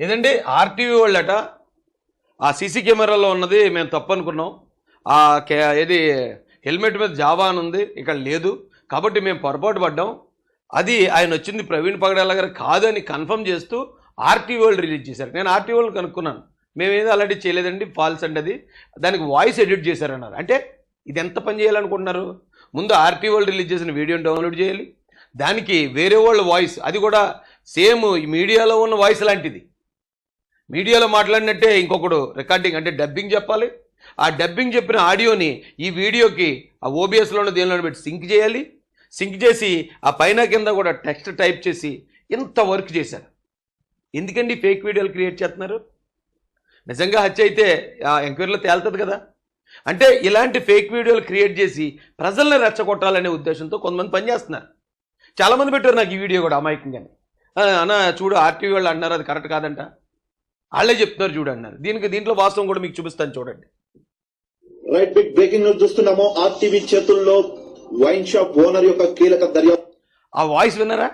ఏదండి? ఆర్టీవీ వాళ్ళట? ఆ సీసీ కెమెరాలో ఉన్నది మేము తప్పనుకున్నాం. ఆ కే ఏది హెల్మెట్ మీద జావా అని ఉంది ఇక్కడ లేదు. కాబట్టి మేము పొరపాటు పడ్డాం. అది ఆయన వచ్చింది ప్రవీణ్ పగడాల గారు కాదని కన్ఫర్మ్ చేస్తూ ఆర్టీవీ వాళ్ళు రిలీజ్ చేశారు. నేను ఆర్టీవీ వాళ్ళు కనుక్కున్నాను. మేమేదో అలాంటి చేయలేదండి ఫాల్స్ అండి అది. దానికి వాయిస్ ఎడిట్ చేశారన్నారు. అంటే ఇది ఎంత పని చేయాలనుకుంటున్నారు? ముందు ఆర్టీ వాళ్ళు రిలీజ్ చేసిన వీడియోని డౌన్లోడ్ చేయాలి. దానికి వేరే వాళ్ళ వాయిస్ అది కూడా సేమ్ మీడియాలో ఉన్న వాయిస్ లాంటిది. మీడియాలో మాట్లాడినట్టే ఇంకొకడు రికార్డింగ్ అంటే డబ్బింగ్ చెప్పాలి. ఆ డబ్బింగ్ చెప్పిన ఆడియోని ఈ వీడియోకి ఆ ఓబిఎస్లోనే దేనిలో పెట్టి సింక్ చేయాలి. సింక్ చేసి ఆ పైన కింద కూడా టెక్స్ట్ టైప్ చేసి ఇంత వర్క్ చేశారు. ఎందుకండి ఫేక్ వీడియోలు క్రియేట్ చేస్తున్నారు? నిజంగా హత్య అయితే ఆ ఎంక్వైరీలో తేలుతుంది కదా. అంటే ఇలాంటి ఫేక్ వీడియోలు క్రియేట్ చేసి ప్రజల్ని రెచ్చగొట్టాలనే ఉద్దేశంతో కొంతమంది పనిచేస్తున్నారు చాలామంది పెట్టారు నాకు ఈ వీడియో కూడా అమాయకంగానే. అన్న చూడు ఆర్టీవీ వాళ్ళు అన్నారు అది కరెక్ట్ కాదంట. వాళ్ళే చెప్తున్నారు చూడు అన్నారు. దీనికి దీంట్లో వాస్తవం కూడా మీకు చూపిస్తాను చూడండి. రైట్ బిగ్ బ్రేకింగ్ న్యూస్ చూస్తున్నాము. ఆర్టీవీ చేతుల్లో వైన్ షాప్ ఓనర్ యొక్క కీలక దర్యాప్తు. ఆ వాయిస్ విన్నారా?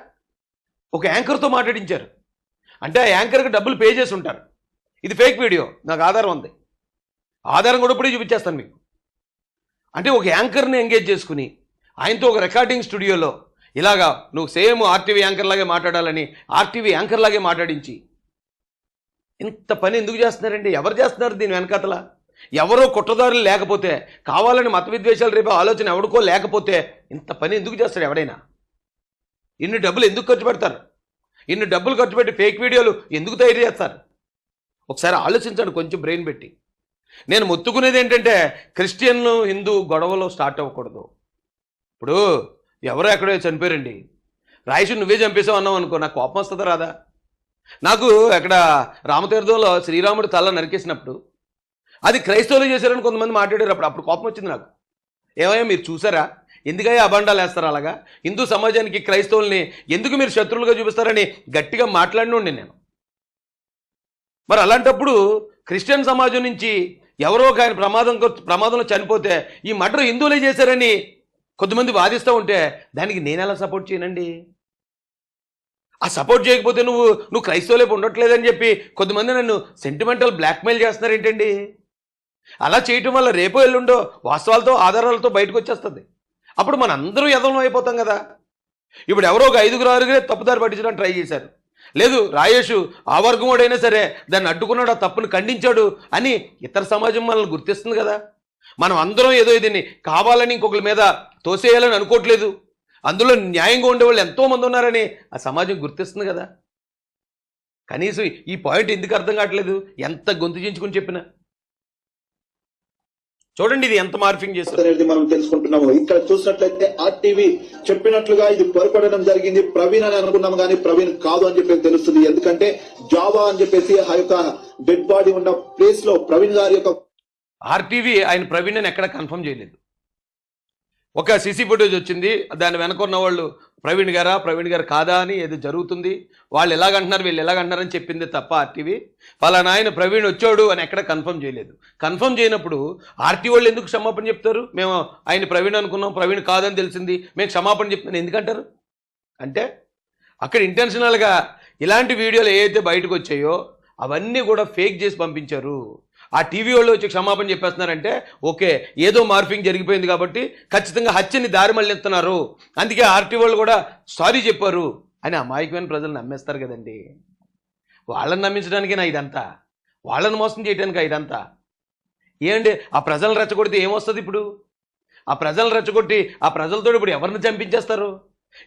ఒక యాంకర్తో మాట్లాడించారు. అంటే ఆ యాంకర్కి డబ్బులు పే చేసి ఉంటారు. ఇది ఫేక్ వీడియో. నాకు ఆధారం ఉంది. ఆధారం కూడా ఇప్పుడే చూపించేస్తాను మీకు. అంటే ఒక యాంకర్ని ఎంగేజ్ చేసుకుని ఆయనతో ఒక రికార్డింగ్ స్టూడియోలో ఇలాగా నువ్వు సేమ్ ఆర్టీవీ యాంకర్ లాగే మాట్లాడాలని ఆర్టీవీ యాంకర్ లాగే మాట్లాడించి ఇంత పని ఎందుకు చేస్తున్నారండి? ఎవరు చేస్తున్నారు దీని వెనకాతల? ఎవరో కుట్రదారులు లేకపోతే కావాలని మత విద్వేషాలు రేపు ఆలోచన ఎవరికో లేకపోతే ఇంత పని ఎందుకు చేస్తాడు ఎవడైనా? ఇన్ని డబ్బులు ఎందుకు ఖర్చు పెడతారు? ఇన్ని డబ్బులు ఖర్చు పెట్టి ఫేక్ వీడియోలు ఎందుకు తయారు చేస్తారు? ఒకసారి ఆలోచించండి కొంచెం బ్రెయిన్ పెట్టి. నేను మొత్తుకునేది ఏంటంటే క్రిస్టియన్లు హిందూ గొడవలో స్టార్ట్ అవ్వకూడదు. ఇప్పుడు ఎవరో ఎక్కడో చనిపోయారండి. రాయసు నువ్వే చంపేసావు అన్నావు అనుకో నాకు కోపం వస్తుందా రాదా? నాకు అక్కడ రామతీర్థంలో శ్రీరాముడు తల నరికేసినప్పుడు అది క్రైస్తవులు చేశారని కొంతమంది మాట్లాడారు. అప్పుడు అప్పుడు కోపం వచ్చింది నాకు. ఏమయ్యా మీరు చూసారా? ఎందుకయ్యా అభండాలు వేస్తారు అలాగా? హిందూ సమాజానికి క్రైస్తవుల్ని ఎందుకు మీరు శత్రువులుగా చూపిస్తారని గట్టిగా మాట్లాడినండి నేను. మరి అలాంటప్పుడు క్రిస్టియన్ సమాజం నుంచి ఎవరో ఒక ఆయన ప్రమాదం ప్రమాదంలో చనిపోతే ఈ మర్డర్ హిందువులే చేశారని కొంతమంది వాదిస్తూ ఉంటే దానికి నేను ఎలా సపోర్ట్ చేయనండి? ఆ సపోర్ట్ చేయకపోతే నువ్వు నువ్వు క్రైస్తవులేపు ఉండట్లేదని చెప్పి కొంతమంది నన్ను సెంటిమెంటల్ బ్లాక్మెయిల్ చేస్తున్నారు ఏంటండి అలా చేయటం వల్ల రేపో ఎల్లుండో వాస్తవాలతో ఆధారాలతో బయటకు వచ్చేస్తుంది. అప్పుడు మన అందరూ ఎదలం అయిపోతాం కదా. ఇప్పుడు ఎవరో ఒక ఐదుగురు ఆరుగురే తప్పుదారి పట్టించడానికి ట్రై చేశారు. లేదు రాయేషు ఆ వర్గం వాడైనా సరే దాన్ని అడ్డుకున్నాడు ఆ తప్పును ఖండించాడు అని ఇతర సమాజం మనల్ని గుర్తిస్తుంది కదా. మనం అందరం ఏదో దీన్ని కావాలని ఇంకొకరి మీద తోసేయాలని అనుకోవట్లేదు. అందులో న్యాయంగా ఉండేవాళ్ళు ఎంతోమంది ఉన్నారని ఆ సమాజం గుర్తిస్తుంది కదా. కనీసం ఈ పాయింట్ ఎందుకు అర్థం కావట్లేదు? ఎంత గొంతు చించుకుని చెప్పినా? చూడండి ఇది ఎంత మార్ఫింగ్ చేస్తారు అనేది మనం తెలుసుకుంటున్నాము. ఇక్కడ చూసినట్లయితే ఆర్టీవీ చెప్పినట్లుగా ఇది పొరపడడం జరిగింది. ప్రవీణ్ అని అనుకున్నాం కానీ ప్రవీణ్ కాదు అని చెప్పేసి తెలుస్తుంది. ఎందుకంటే జావా అని చెప్పేసి ఆ యొక్క డెడ్ బాడీ ఉన్న ప్లేస్లో ప్రవీణ్ గారి యొక్క ఆర్టీవీ ఆయన ప్రవీణ్ అని ఎక్కడ కన్ఫర్మ్ చేయలేదు. ఒక సీసీ ఫుటేజ్ వచ్చింది. దాని వెనకున్న వాళ్ళు ప్రవీణ్ గారా? ప్రవీణ్ గారు కాదా? అని ఏదో జరుగుతుంది. వాళ్ళు ఎలాగంటున్నారు వీళ్ళు ఎలాగంటున్నారని చెప్పింది తప్ప ఆర్టీవీ. ఫలానా ఆయన ప్రవీణ్ వచ్చాడు అని ఎక్కడ కన్ఫర్మ్ చేయలేదు. కన్ఫర్మ్ చేయనప్పుడు ఆర్టీ వాళ్ళు ఎందుకు క్షమాపణ చెప్తారు? మేము ఆయన ప్రవీణ్ అనుకున్నాం ప్రవీణ్ కాదని తెలిసింది. మేము క్షమాపణ చెప్తున్నాం. ఎందుకంటారు? అంటే అక్కడ ఇంటెన్షనల్గా ఇలాంటి వీడియోలు ఏవైతే బయటకు వచ్చాయో అవన్నీ కూడా ఫేక్ చేసి పంపించారు. ఆ టీవీ వాళ్ళు వచ్చి క్షమాపణ చెప్పేస్తున్నారంటే ఓకే ఏదో మార్ఫింగ్ జరిగిపోయింది కాబట్టి ఖచ్చితంగా హత్యని దారి మళ్ళిస్తున్నారు. అందుకే ఆర్టీ వాళ్ళు కూడా సారీ చెప్పారు. అని అమాయకమైన ప్రజలు నమ్మేస్తారు కదండి. వాళ్ళని నమ్మించడానికి నా ఇదంతా? వాళ్ళని మోసం చేయడానికి ఇదంతా? ఏంటి ఆ ప్రజలను రెచ్చగొడితే ఏమొస్తుంది ఇప్పుడు? ఆ ప్రజలను రెచ్చగొట్టి ఆ ప్రజలతో ఇప్పుడు ఎవరిని చంపించేస్తారు?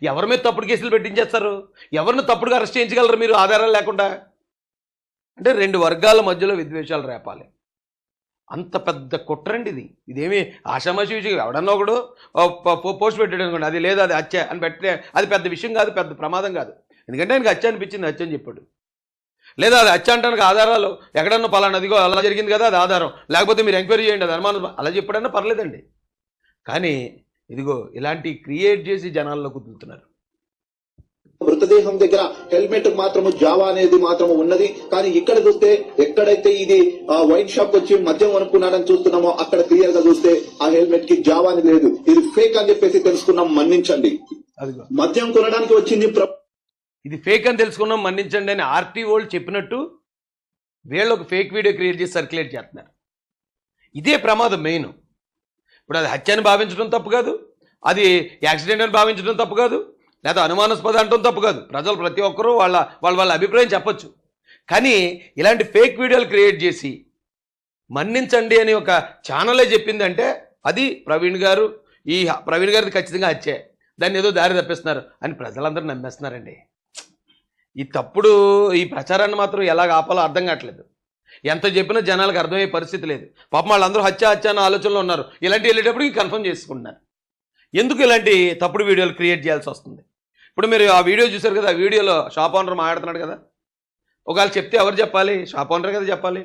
ఎవరి మీద తప్పుడు కేసులు పెట్టించేస్తారు? ఎవరిని తప్పుడుగా అరెస్ట్ చేయించగలరు మీరు? ఆధారాలు లేకుండా? అంటే రెండు వర్గాల మధ్యలో విద్వేషాలు రేపాలి. అంత పెద్ద కుట్రండి ఇది. ఇదేమి ఆషామాషి విషయం ఎవడన్నా ఒకడు ఓ పో- పోస్ట్ పెట్టాడు అనుకోండి అది లేదు అది హత్య అని పెట్టే అది పెద్ద విషయం కాదు పెద్ద ప్రమాదం కాదు. ఎందుకంటే ఆయనకి హత్య అనిపించింది హత్య అని చెప్పాడు. లేదా అది హత్య అంటానికి ఆధారాలు ఎక్కడన్నా పలానా అదిగో అలా జరిగింది కదా అది ఆధారం. లేకపోతే మీరు ఎంక్వైరీ చేయండి అది అనుమానం అలా చెప్పాడన్నా పర్లేదండి. కానీ ఇదిగో ఇలాంటి క్రియేట్ చేసి జనాల్లో కుదులుతున్నారు మృతదేహం దగ్గర హెల్మెట్ మాత్రము జావా అనేది మాత్రము ఉన్నది. కానీ ఇక్కడ చూస్తే ఎక్కడైతే ఇది వైన్ షాప్ వచ్చి మద్యం అనుకున్నాడని చూస్తున్నామో అక్కడ క్లియర్గా చూస్తే ఆ హెల్మెట్కి జావా అనేది లేదు. ఇది ఫేక్ అని చెప్పేసి తెలుసుకున్నాం మన్నించండి. మద్యం కొనడానికి వచ్చింది ఇది ఫేక్ అని తెలుసుకున్నాం మన్నించండి అని ఆర్టీ వాళ్ళు చెప్పినట్టు వీళ్ళు ఒక ఫేక్ వీడియో క్రియేట్ చేసి సర్క్యులేట్ చేస్తున్నారు. ఇదే ప్రమాదం మెయిన్ ఇప్పుడు అది హత్య అని భావించడం తప్పు కాదు. అది యాక్సిడెంట్ అని భావించడం తప్పు కాదు. లేదా అనుమానాస్పద అంటం తప్పు కాదు. ప్రజలు ప్రతి ఒక్కరూ వాళ్ళ వాళ్ళ వాళ్ళ అభిప్రాయం చెప్పచ్చు. కానీ ఇలాంటి ఫేక్ వీడియోలు క్రియేట్ చేసి మన్నించండి అని ఒక ఛానలే చెప్పిందంటే అది ప్రవీణ్ గారు. ఈ ప్రవీణ్ గారిది ఖచ్చితంగా హత్యే. దాన్ని ఏదో దారి తప్పిస్తున్నారు అని ప్రజలందరూ నమ్మేస్తున్నారండి. ఈ తప్పుడు ఈ ప్రచారాన్ని మాత్రం ఎలాగ ఆపాలో అర్థం కావట్లేదు. ఎంత చెప్పినా జనాలకు అర్థమయ్యే పరిస్థితి లేదు. పాపం వాళ్ళందరూ హత్య హత్య అన్న ఆలోచనలో ఉన్నారు. ఇలాంటి వెళ్ళేటప్పుడు కన్ఫర్మ్ చేసుకుంటున్నారు. ఎందుకు ఇలాంటి తప్పుడు వీడియోలు క్రియేట్ చేయాల్సి వస్తుంది? ఇప్పుడు మీరు ఆ వీడియో చూశారు కదా ఆ వీడియోలో షాప్ ఓనర్ మాట్లాడుతున్నాడు కదా. ఒకవేళ చెప్తే ఎవరు చెప్పాలి? షాప్ ఓనర్ కదా చెప్పాలి.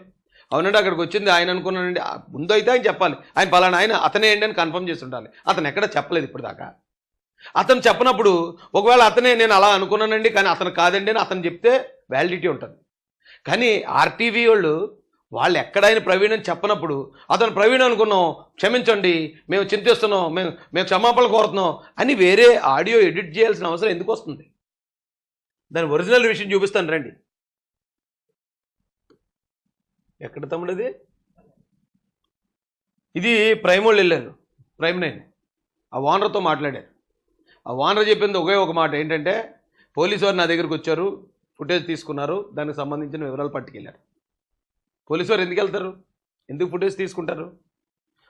అవునండి అక్కడికి వచ్చింది ఆయన అనుకున్నానండి ముందు అయితే ఆయన చెప్పాలి. ఆయన పలానా ఆయన అతనే ఏంటి అని కన్ఫర్మ్ చేసి ఉండాలి అతను ఎక్కడ చెప్పలేదు ఇప్పుడు దాకా. అతను చెప్పనప్పుడు ఒకవేళ అతనే నేను అలా అనుకున్నానండి కానీ అతను కాదండి అని అతను చెప్తే వ్యాలిడిటీ ఉంటుంది. కానీ ఆర్టీవీ వాళ్ళు వాళ్ళు ఎక్కడైనా ప్రవీణ్ అని చెప్పనప్పుడు అతను ప్రవీణ్ అనుకున్నాం క్షమించండి మేము చింతిస్తున్నాం మేము మేము క్షమాపణ కోరుతున్నాం అని వేరే ఆడియో ఎడిట్ చేయాల్సిన అవసరం ఎందుకు వస్తుంది? దాని ఒరిజినల్ విషయం చూపిస్తాను రండి. ఎక్కడ తమ్ముడు ఇది? ఇది ప్రైమ్ వాళ్ళు వెళ్ళారు ప్రైమ్ నైన్. ఆ ఓనర్తో మాట్లాడారు. ఆ ఓనర్ చెప్పింది ఒకే ఒక మాట ఏంటంటే పోలీసు వారు నా దగ్గరికి వచ్చారు ఫుటేజ్ తీసుకున్నారు దానికి సంబంధించిన వివరాలు పట్టుకెళ్ళారు. పోలీసు వారు ఎందుకు వెళ్తారు? ఎందుకు ఫుటేజ్ తీసుకుంటారు?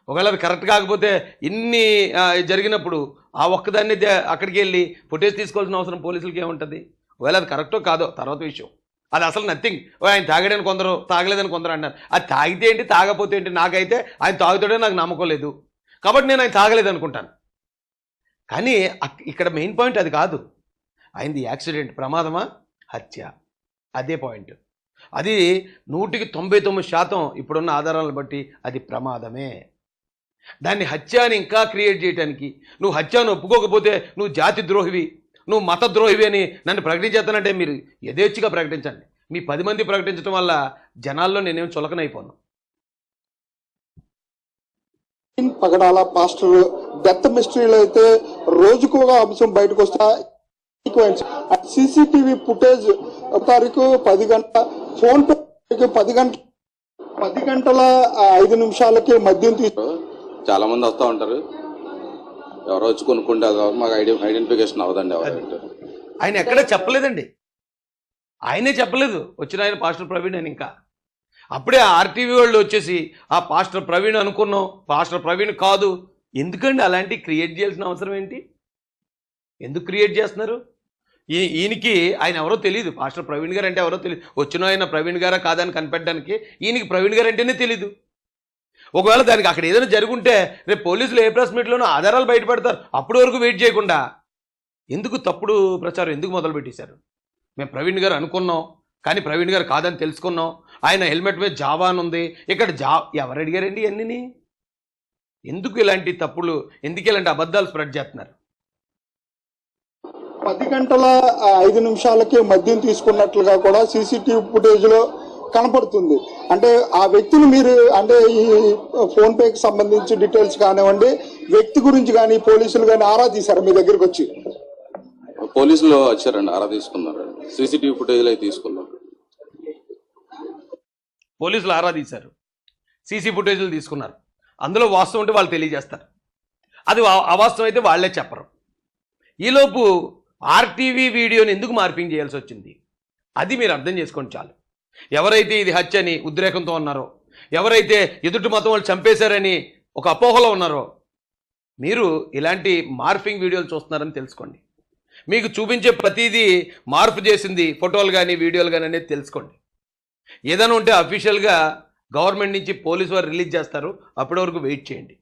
ఒకవేళ అది కరెక్ట్ కాకపోతే ఇన్ని జరిగినప్పుడు ఆ ఒక్కదాన్ని అక్కడికి వెళ్ళి ఫుటేజ్ తీసుకోవాల్సిన అవసరం పోలీసులకి ఏముంటుంది? ఒకవేళ అది కరెక్టో కాదో తర్వాత విషయం. అది అసలు నథింగ్. ఓ ఆయన తాగాడని కొందరు తాగలేదని కొందరు అన్నారు అది తాగితే ఏంటి తాగపోతే ఏంటి నాకైతే ఆయన తాగుతాడే నాకు నమ్మకం లేదు. కాబట్టి నేను ఆయన తాగలేదు అనుకుంటాను. కానీ అక్- ఇక్కడ మెయిన్ పాయింట్ అది కాదు. ఆయనది యాక్సిడెంట్ ప్రమాదమా? హత్య. అదే పాయింట్. అది నూటికి తొంభై తొమ్మిది శాతం ఇప్పుడున్న ఆధారాలను బట్టి అది ప్రమాదమే. దాన్ని హత్య అని ఇంకా క్రియేట్ చేయడానికి నువ్వు హత్యను ఒప్పుకోకపోతే నువ్వు జాతి ద్రోహివి నువ్వు మత ద్రోహివి అని నన్ను ప్రకటించేస్తానంటే మీరు యథేచ్ఛగా ప్రకటించండి. మీ పది మంది ప్రకటించడం వల్ల జనాల్లో నేనేం చులకనైపోను. పగడాల పాస్టర్ డెత్ మిస్టరీలో అయితే రోజుకు ఒక అంశం బయటకు వస్తా సీసీటీవీ ఫుటేజ్ తారీఖు పది గంటల ఫోన్ పే పది గంటల పది గంటల ఐదు నిమిషాలకి మద్యం తీసు చాలా మంది వస్తూ ఉంటారు. ఎవరో వచ్చి కొనుక్కుంటే మాకు ఐడి ఐడెంటిఫికేషన్ అవ్వదండి ఎవరంటే ఆయన ఎక్కడ చెప్పలేదండి. ఆయనే చెప్పలేదు. వచ్చిన ఆయన పాస్టర్ ప్రవీణ్ అని ఇంకా. అప్పుడే ఆర్టీవీ వాళ్ళు వచ్చేసి ఆ పాస్టర్ ప్రవీణ్ అనుకున్నాం. పాస్టర్ ప్రవీణ్ కాదు. ఎందుకండి అలాంటి క్రియేట్ చేయాల్సిన అవసరం ఏంటి? ఎందుకు క్రియేట్ చేస్తున్నారు? ఈ ఈయనకి ఆయన ఎవరో తెలియదు పాస్టర్ ప్రవీణ్ గారు అంటే ఎవరో తెలియదు వచ్చిన ఆయన ప్రవీణ్ గారా కాదని కనిపెట్టడానికి ఈయనకి ప్రవీణ్ గారు అంటేనే తెలీదు. ఒకవేళ దానికి అక్కడ ఏదైనా జరుగుంటే రేపు పోలీసులు ఏ ప్రెస్ మీట్లోనూ ఆధారాలు బయటపెడతారు. అప్పటి వరకు వెయిట్ చేయకుండా. ఎందుకు తప్పుడు ప్రచారం ఎందుకు మొదలుపెట్టేశారు? మేము ప్రవీణ్ గారు అనుకున్నాం. కానీ ప్రవీణ్ గారు కాదని తెలుసుకున్నాం. ఆయన హెల్మెట్ మీద జావా అని ఉంది. ఇక్కడ జా ఎవరు అడిగారండి అన్నిని ఎందుకు ఇలాంటి తప్పులు? ఎందుకు ఇలాంటి అబద్ధాలు స్ప్రెడ్ చేస్తున్నారు? పది గంటల ఐదు నిమిషాలకి మద్యం తీసుకున్నట్లుగా కూడా సీసీటీవీ ఫుటేజ్లో కనపడుతుంది. అంటే ఆ వ్యక్తిని మీరు అంటే ఈ ఫోన్ పేకి సంబంధించి డీటెయిల్స్ కానివ్వండి వ్యక్తి గురించి కానీ పోలీసులు కానీ ఆరా తీశారు మీ దగ్గరికి వచ్చి? పోలీసులు వచ్చారండి ఆరా తీసుకున్నారు. సీసీటీవీ ఫుటేజ్ అయితే తీసుకున్నారు. పోలీసులు ఆరా తీశారు. సీసీ ఫుటేజ్లు తీసుకున్నారు. అందులో వాస్తవం ఉంటే వాళ్ళు తెలియజేస్తారు. అది అవాస్తవం అయితే వాళ్ళే చెప్పరు. ఈలోపు ఆర్టీవీ వీడియోని ఎందుకు మార్పింగ్ చేయాల్సి వచ్చింది? అది మీరు అర్థం చేసుకోండి చాలు. ఎవరైతే ఇది హత్య అని ఉద్రేకంతో ఉన్నారో ఎవరైతే ఎదుటి మతం వాళ్ళు చంపేశారని ఒక అపోహలో ఉన్నారో మీరు ఇలాంటి మార్ఫింగ్ వీడియోలు చూస్తున్నారని తెలుసుకోండి. మీకు చూపించే ప్రతిదీ మార్పు చేసింది ఫోటోలు కానీ వీడియోలు కానీ అనేది తెలుసుకోండి. ఏదైనా ఉంటే అఫీషియల్గా గవర్నమెంట్ నుంచి పోలీసు వారు రిలీజ్ చేస్తారు. అప్పటి వరకు వెయిట్ చేయండి.